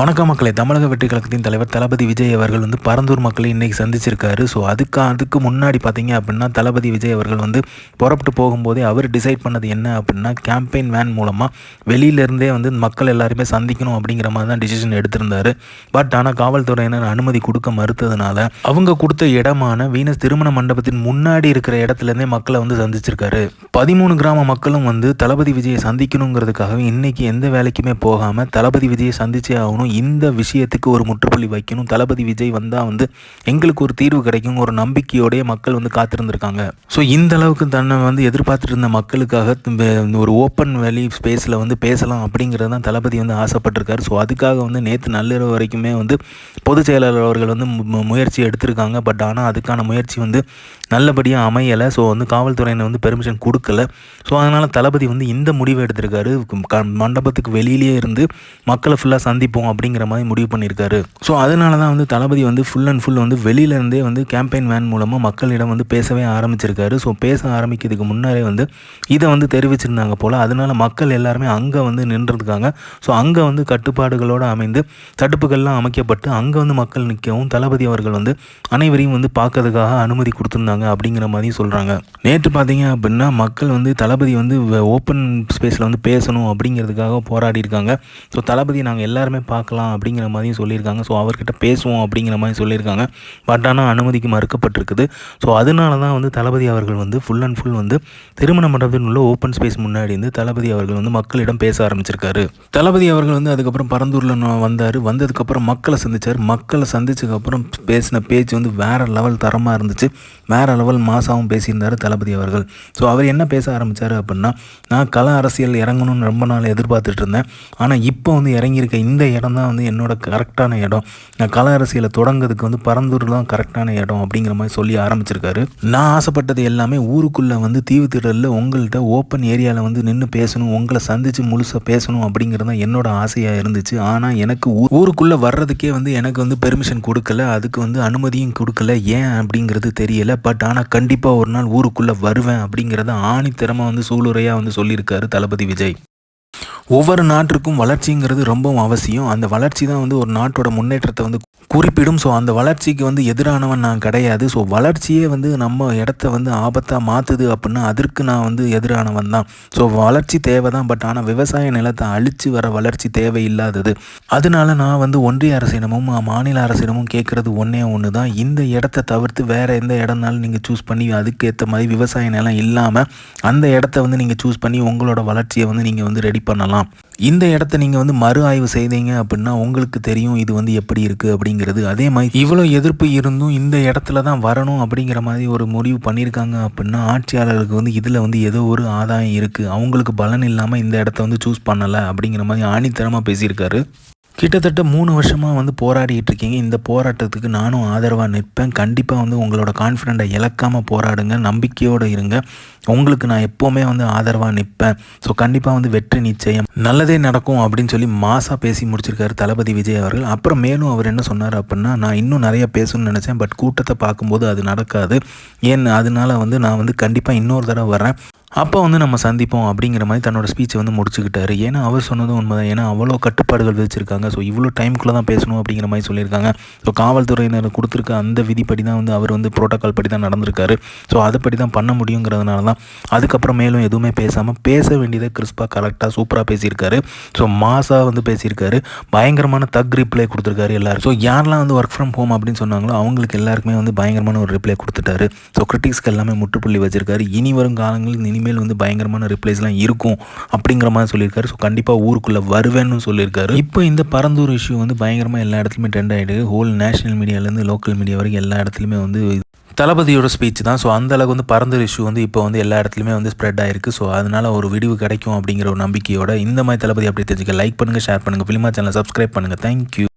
வணக்கம் மக்களை. தமிழக வெற்றி கழகத்தின் தலைவர் தளபதி விஜய் அவர்கள் வந்து பரந்தூர் மக்களை இன்றைக்கி சந்திச்சிருக்காரு. ஸோ அதுக்கு அதுக்கு முன்னாடி பார்த்தீங்க அப்படின்னா தளபதி விஜய் அவர்கள் வந்து புறப்பட்டு போகும்போதே அவர் டிசைட் பண்ணது என்ன அப்படின்னா கேம்பெயின் வேன் மூலமாக வெளியிலேருந்தே வந்து மக்கள் எல்லாருமே சந்திக்கணும் அப்படிங்கிற மாதிரி தான் டிசிஷன் எடுத்திருந்தார். பட் ஆனால் காவல்துறையினர் அனுமதி கொடுக்க மறுத்ததுனால அவங்க கொடுத்த இடமான வீனஸ் திருமண மண்டபத்தின் முன்னாடி இருக்கிற இடத்துலேருந்தே மக்களை வந்து சந்திச்சிருக்காரு. பதிமூணு கிராம மக்களும் வந்து தளபதி விஜயை சந்திக்கணுங்கிறதுக்காகவே இன்றைக்கி எந்த வேலைக்குமே போகாமல் தளபதி விஜயை சந்திச்சே ஆகணும். இந்த விஷயத்துக்கு ஒரு முற்றுப்புள்ளி வைக்கணும். தளபதி விஜய் வந்தால் வந்து எங்களுக்கு ஒரு தீர்வு கிடைக்கும். ஒரு நம்பிக்கையோடைய மக்கள் வந்து காத்திருந்திருக்காங்க. ஸோ இந்த அளவுக்கு தன்னை வந்து எதிர்பார்த்துட்டு இருந்த மக்களுக்காக ஒரு ஓப்பன் வேலி ஸ்பேஸில் வந்து பேசலாம் அப்படிங்கிறது தான் தளபதி வந்து ஆசைப்பட்டிருக்காரு. ஸோ அதுக்காக வந்து நேற்று நள்ளிரவு வரைக்குமே வந்து பொதுச் செயலாளர் அவர்கள் வந்து மு- முயற்சி எடுத்திருக்காங்க. பட் ஆனால் அதுக்கான முயற்சி வந்து நல்லபடியாக அமையலை. ஸோ வந்து காவல்துறையினர் வந்து பெர்மிஷன் கொடுக்கல. ஸோ அதனால் தளபதி வந்து இந்த முடிவை எடுத்திருக்காரு. க- மண்டபத்துக்கு வெளியிலேயே இருந்து மக்களை ஃபுல்லாக சந்திப்போம் அப்படிங்கிற மாதிரி முடிவு பண்ணியிருக்காரு. ஸோ அதனால தான் வந்து தளபதி வந்து ஃபுல் அண்ட் ஃபுல் வந்து வெளியிலேருந்தே வந்து கேம்பெயின் வேன் மூலமாக மக்களிடம் வந்து பேசவே ஆரம்பிச்சிருக்காரு. ஸோ பேச ஆரம்பிக்கிறதுக்கு முன்னரே வந்து இதை வந்து தெரிவிச்சிருந்தாங்க போல் அதனால மக்கள் எல்லாருமே அங்கே வந்து நின்றுருக்காங்க. ஸோ அங்கே வந்து கட்டுப்பாடுகளோடு அமைந்து தடுப்புகள்லாம் அமைக்கப்பட்டு அங்கே வந்து மக்கள் நிற்கவும் தளபதி அவர்கள் வந்து அனைவரையும் வந்து பார்க்கறதுக்காக அனுமதி கொடுத்துருந்தாங்க அப்படிங்கிற மாதிரி சொல்கிறாங்க நேற்று பார்த்தீங்க அப்படின்னா மக்கள் வந்து தளபதி வந்து ஓப்பன் ஸ்பேஸில் வந்து பேசணும் அப்படிங்கிறதுக்காக போராடி இருக்காங்க ஸோ தளபதி நாங்கள் எல்லாருமே பார்க்கலாம் அப்படிங்கிற மாதிரியும் சொல்லியிருக்காங்க. ஸோ அவர்கிட்ட பேசுவோம் அப்படிங்கிற மாதிரி சொல்லியிருக்காங்க. பட் ஆனால் அனுமதிக்கு மறுக்கப்பட்டிருக்குது. ஸோ அதனால தான் வந்து தளபதி அவர்கள் வந்து ஃபுல் அண்ட் ஃபுல் வந்து திருமண மண்டபத்தில் உள்ள ஓப்பன் ஸ்பேஸ் முன்னாடி இருந்து தளபதி அவர்கள் வந்து மக்களிடம் பேச ஆரம்பிச்சிருக்காரு. தளபதி அவர்கள் வந்து அதுக்கப்புறம் பரந்தூரில் வந்தார். வந்ததுக்கப்புறம் மக்களை சந்தித்தார் மக்களை சந்திச்சதுக்கப்புறம் பேசின பேச்சு வந்து வேறு லெவல் தரமாக இருந்துச்சு. வேற லெவல் மாசாவும் பேசியிருந்தார் தளபதி அவர்கள். ஸோ அவர் என்ன பேச ஆரம்பித்தார் அப்படின்னா நான் கல அரசியல் இறங்கணும்னு ரொம்ப நாள் எதிர்பார்த்துட்டு இருந்தேன். ஆனால் இப்போ வந்து இறங்கியிருக்க இந்த இடம் தான் வந்து என்னோட கரெக்டான இடம். நான் கல அரசியலை தொடங்குறதுக்கு வந்து பரந்தூர் தான் கரெக்டான இடம் அப்படிங்கிற மாதிரி சொல்லி ஆரம்பிச்சிருக்காரு. நான் ஆசைப்பட்டது எல்லாமே ஊருக்குள்ளே வந்து தீவு திடலில் உங்கள்கிட்ட ஓப்பன் ஏரியாவில் வந்து நின்று பேசணும் உங்களை சந்தித்து முழுசாக பேசணும் அப்படிங்கிறது தான் என்னோட ஆசையாக இருந்துச்சு. ஆனால் எனக்கு ஊருக்குள்ளே வர்றதுக்கே வந்து எனக்கு வந்து பெர்மிஷன் கொடுக்கல அதுக்கு வந்து அனுமதியும் கொடுக்கல ஏன் அப்படிங்கிறது தெரியல. பட் ஆனால் கண்டிப்பாக ஒரு நாள் ஊருக்குள்ளே வருவேன் அப்படிங்கிறத ஆணித்தரமாக வந்து சூளுரையாக வந்து சொல்லியிருக்காரு தளபதி விஜய். ஒவ்வொரு நாட்டிற்கும் வளர்ச்சிங்கிறது ரொம்பவும் அவசியம். அந்த வளர்ச்சி தான் வந்து ஒரு நாட்டோட முன்னேற்றத்தை வந்து குறிப்பிடும். ஸோ அந்த வளர்ச்சிக்கு வந்து எதிரானவன் நான் கிடையாது. ஸோ வளர்ச்சியே வந்து நம்ம இடத்த வந்து ஆபத்தாக மாற்றுது அப்படின்னா அதற்கு நான் வந்து எதிரானவன் தான். ஸோ வளர்ச்சி தேவை தான் பட் ஆனால் விவசாய நிலத்தை அழித்து வர வளர்ச்சி தேவை இல்லாதது அதனால நான் வந்து ஒன்றிய அரசிடமும் மாநில அரசிடமும் கேட்குறது ஒன்றே ஒன்று தான் இந்த இடத்த தவிர்த்து வேறு எந்த இடம்னாலும் நீங்கள் சூஸ் பண்ணி அதுக்கேற்ற மாதிரி விவசாய நிலம் இல்லாமல் அந்த இடத்த வந்து நீங்கள் சூஸ் பண்ணி உங்களோட வளர்ச்சியை வந்து நீங்கள் வந்து ரெடி பண்ணலாம். இந்த இடத்த நீங்கள் வந்து மறு ஆய்வு செய்தீங்க அப்படின்னா உங்களுக்கு தெரியும் இது வந்து எப்படி இருக்குது அப்படிங்கிறது. அதே மாதிரி இவ்வளோ எதிர்ப்பு இருந்தும் இந்த இடத்துல தான் வரணும் அப்படிங்கிற மாதிரி ஒரு முடிவு பண்ணியிருக்காங்க அப்படின்னா ஆட்சியாளர்களுக்கு வந்து இதில் வந்து ஏதோ ஒரு ஆதாயம் இருக்குது அவங்களுக்கு பலன் இல்லாமல் இந்த இடத்த வந்து சூஸ் பண்ணலை அப்படிங்கிற மாதிரி ஆணித்தரமாக பேசியிருக்காரு. கிட்டத்தட்ட மூணு வருஷமாக வந்து போராடிட்டு இருக்கீங்க இந்த போராட்டத்துக்கு நானும் ஆதரவாக நிற்பேன். கண்டிப்பாக வந்து உங்களோட கான்ஃபிடெண்ட்டை இழக்காமல் போராடுங்க. நம்பிக்கையோடு இருங்க. உங்களுக்கு நான் எப்போவுமே வந்து ஆதரவாக நிற்பேன். ஸோ கண்டிப்பாக வந்து வெற்றி நிச்சயம். நல்லதே நடக்கும் அப்படின்னு சொல்லி மாசாக பேசி முடிச்சிருக்காரு தளபதி விஜய் அவர்கள். அப்புறம் மேலும் அவர் என்ன சொன்னார் அப்படின்னா நான் இன்னும் நிறைய பேசணும்னு நினச்சேன். பட் கூட்டத்தை பார்க்கும்போது அது நடக்காது. ஏன்? அதனால வந்து நான் வந்து கண்டிப்பாக இன்னொரு தடவை வரேன் அப்போ வந்து நம்ம சந்திப்போம் அப்படிங்கிற மாதிரி தன்னோட ஸ்பீச்சை வந்து முடிச்சுக்கிட்டாரு. ஏன்னா அவர் சொன்னதும் உண்மைதான். ஏன்னா அவ்வளோ கட்டுப்பாடுகள் விதிச்சிருக்காங்க ஸோ இவ்வளோ டைமுக்குள்ளே தான் பேசணும் அப்படிங்கிற மாதிரி சொல்லியிருக்காங்க. ஸோ காவல்துறையினர் கொடுத்துருக்க அந்த விதிப்படி தான் வந்து அவர் வந்து ப்ரோட்டோக்கால் படி தான் நடந்திருக்காரு. ஸோ அதுபடி தான் பண்ண முடியுங்கிறதுனால தான் அதுக்கப்புறம் மேலும் எதுவுமே பேசாமல் பேச வேண்டியதை கிறிஸ்பாக கரெக்டாக சூப்பராக பேசியிருக்காரு. ஸோ மாசாக வந்து பேசியிருக்காரு. பயங்கரமான தக் ரிப்ளை கொடுத்துருக்காரு எல்லோரும். ஸோ யாரெல்லாம் வந்து ஒர்க் ஃப்ரம் ஹோம் அப்படின்னு சொன்னாங்களோ அவங்களுக்கு எல்லாருக்குமே வந்து பயங்கரமான ஒரு ரிப்ளை கொடுத்துட்டாரு. ஸோ கிரிட்டிக்ஸ்க்கு எல்லாமே முற்றுப்புள்ளி வச்சிருக்காரு. இனி வரும் காலங்களில் இனி இனிமேல் வந்து பயங்கரமான ரிப்ளைஸ்லாம் இருக்கும் அப்படிங்கிற மாதிரி சொல்லியிருக்காரு. ஸோ கண்டிப்பாக ஊருக்குள்ளே வருவேன்னு சொல்லியிருக்காரு. இப்போ இந்த பரந்தூர் இஷ்யூ வந்து பயங்கரமாக எல்லா இடத்துலையுமே ட்ரெண்ட் ஆகிடுது ஹோல் நேஷனல் மீடியாலேருந்து லோக்கல் மீடியா வரைக்கும் எல்லா இடத்துலையுமே வந்து தளபதியோட ஸ்பீச் தான். ஸோ அந்த அளவுக்கு வந்து பரந்தூர் இஷ்யூ வந்து இப்போ வந்து எல்லா இடத்துலையுமே வந்து ஸ்ப்ரெட் ஆயிருக்கு. ஸோ அதனால ஒரு விடிவு கிடைக்கும் அப்படிங்கிற ஒரு நம்பிக்கையோட இந்த மாதிரி தளபதி அப்படி தெரிஞ்சுக்க லைக் பண்ணுங்கள் ஷேர் பண்ணுங்கள் ஃபிலிமா சேனல் சப்ஸ்கிரைப் பண்ணுங்கள் தேங்க்யூ